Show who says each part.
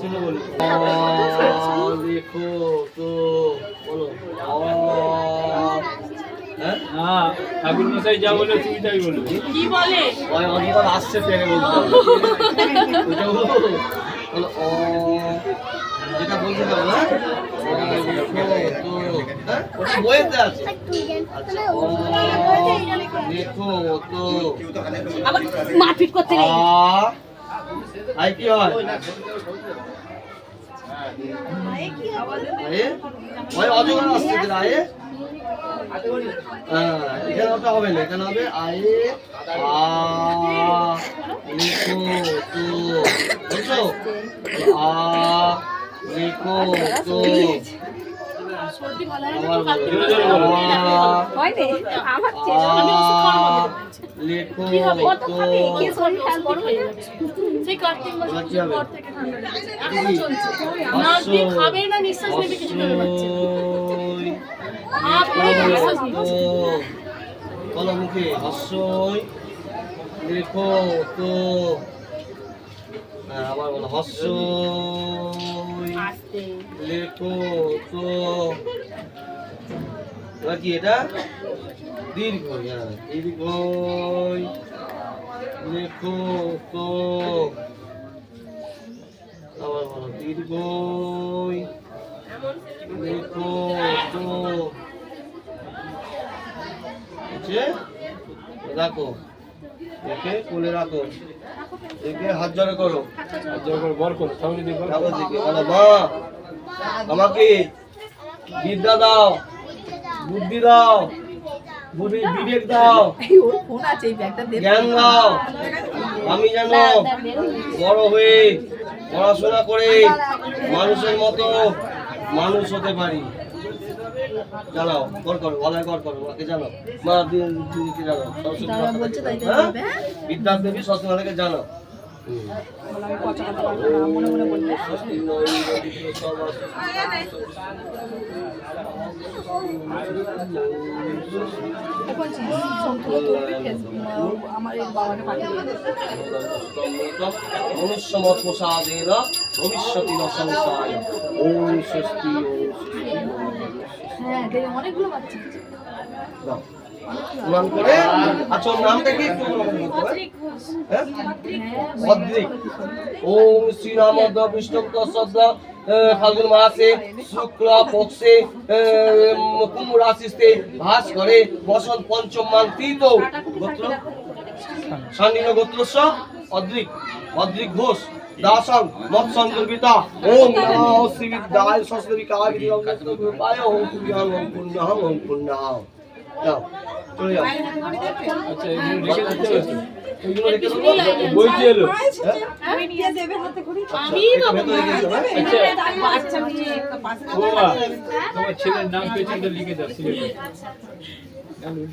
Speaker 1: শুনে বলো।
Speaker 2: লিখো তো বলো অ হ্যাঁ
Speaker 1: না ঠাকুর মশাই যা বলে তুমি তাই বলবে
Speaker 3: কি বলে?
Speaker 2: ওই অনেকবার আসছে পেরে বলতে হবে। বলো বলো অ যেটা বলতে পারো না তো হ্যাঁ? ওটা বইয়েতে আছে। আচ্ছা তো।
Speaker 3: আবার মারপিট করতে নেই।
Speaker 2: আই কি হয়? ওই অজগর যেটা আয়ে। হ্যাঁ এখানে ওটা হবে না, এখানে হবে আয়ে, আ, লিখো তো আ, লিখো
Speaker 3: সর্দি ভালো হয় না
Speaker 2: আবার বলো।
Speaker 1: জোরে জোরে বলো।
Speaker 2: আ,
Speaker 3: হয় আমার
Speaker 2: আমি ওষুধ খাওয়ার লিখো
Speaker 3: কি হবে? কত খাবে? কি শরীর খারাপ বড় হয়ে যাবে। সেই কার্তিক মাসের
Speaker 2: এবার কি হবে?
Speaker 3: পর থেকে ঠান্ডা লেগেছে চলছে।
Speaker 2: অশ্বই,
Speaker 3: দিয়ে খাবে না নিঃশ্বাস নেবে কিছু করে পাচ্ছে
Speaker 2: অশ্বই,
Speaker 3: হাফ করে নিঃশ্বাস নিচ্ছে
Speaker 2: বলো মুখে হস্যই লেখো তো। হ্যাঁ, আবার বলো
Speaker 3: আস্তে
Speaker 2: লেখো তো। এবার কি এটা? দীর্ঘ হ্যাঁ দীর্ঘই। লেখো তো। আবার বলো, দীর্ঘই। লেখো তো। আছে দেখে কোলে রাখো। দেখে হাত জড়ো করো।
Speaker 1: হাত আর যখন বর করো তাহলে দেখব
Speaker 2: রাখো দেখে বলো মা আমাকে বিদ্যা দাও বুদ্ধি দাও বুদ্ধি বিবেক দাও জ্ঞান দাও। আমি যেন বড় হয়ে পড়াশোনা করে মানুষের মতো মানুষ হতে পারি। জানাও কল করো ওলায় কল করো ওকে জানাও মা দিদিকে জানাও সরস্বতী মাতাকে হ্যাঁ? বিদ্যা দেবী সরস্বতী
Speaker 3: বাবাকে পাঠিয়ে
Speaker 2: মনুষ্যমত প্রসাদেন ভবিষ্যতি ন সংসায় ওম স্বস্তি
Speaker 3: হ্যাঁ অনেকগুলো বাচ্চা।
Speaker 2: প্রণাম করে। আচ্ছা ওর নামটা কি একটু হবে? হ্যাঁ? ওম শ্রীরাম বিষ্ণু শ্রদ্ধা ফাল্গুন মাসে শুক্ল পক্ষে কুম্ভ রাশিতে ভাস করে বসন্ত পঞ্চম মান তৃত গোত্র সান্ডিন গোত্রস্য অদ্রিক অদ্রিক ঘোষ, দাসং মৎসন্তর্পিতা ওম নমঃ সস্ত্রিকায় বিদ্যায় ওম পুণ্যাং ওম পুণ্যাং ওম পুণ্যাং যাও। চলে যাও।
Speaker 1: আচ্ছা এগুলো রেখে দিতে হবে
Speaker 2: এইগুলো রেখে দেবো
Speaker 1: বই কি এলো।
Speaker 3: আমি নিয়ে দেবে হাতে করে। আমি
Speaker 2: এটা ভেতরে রেখে দিতে হবে, হ্যাঁ?
Speaker 1: মা তোমার ছেলের নাম পেছনটা লিখে দাও সিলেটে। নাহলে